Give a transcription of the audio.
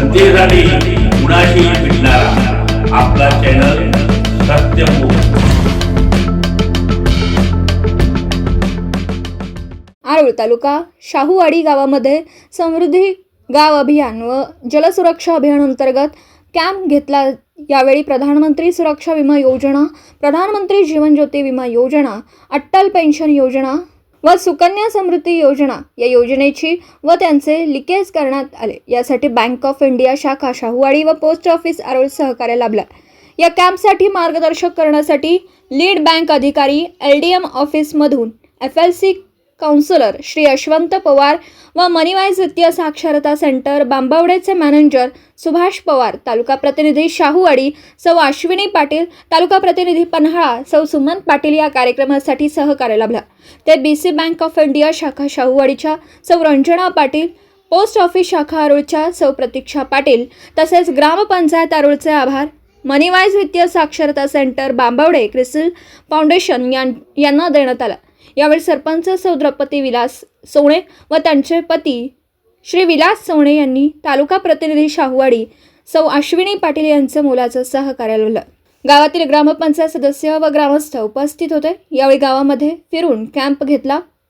जनतेसाठी कुणाशी भेटणारा. आपला चॅनल आरोळ तालुका शाहूवाडी गावामध्ये समृद्धी गाव अभियान व जलसुरक्षा अभियान अंतर्गत कॅम्प घेतला यावेळी प्रधानमंत्री सुरक्षा विमा योजना प्रधानमंत्री जीवन ज्योती विमा योजना अटल पेन्शन योजना व सुकन्या समृद्धी योजना या योजनेची व त्यांचे लिकेज करण्यात आले. यासाठी बँक ऑफ इंडिया शाखा शाहूवाडी व पोस्ट ऑफिस आरोळ सहकार्य लाभला. या कॅम्पसाठी मार्गदर्शक करण्यासाठी लीड बँक अधिकारी एल डी एम ऑफिसमधून F L C counsellor Shri Yashwant Pawar व मनीवाय वित्तीय साक्षरता सेंटर बांबावडेचे मॅनेजर सुभाष पवार तालुका प्रतिनिधी शाहूवाडी सौ अश्विनी पाटील तालुका प्रतिनिधी पन्हाळा सौ सुमन पाटील या कार्यक्रमासाठी सहकार्य लाभला. ते B C bank of India शाखा शाहूवाडीच्या सौ रंजना पाटील पोस्ट ऑफिस शाखा आरोळच्या सौ प्रतीक्षा पाटील तसेच ग्रामपंचायत आरोळचे आभार. मनीवाईज वित्तीय साक्षरता सेंटर बांबावडे क्रिसिल फाउंडेशन यां यांना देण्यात आला. यावेळी सरपंच सौ द्रौपदी विलास सोणे व त्यांचे पती श्री विलास सोणे यांनी तालुका प्रतिनिधी शाहूवाडी सौ अश्विनी पाटील यांचं मोलाचं सहकार्य लावलं. गावातील ग्रामपंचायत सदस्य व ग्रामस्थ उपस्थित होते. यावेळी गावामध्ये फिरून कॅम्प घेतला.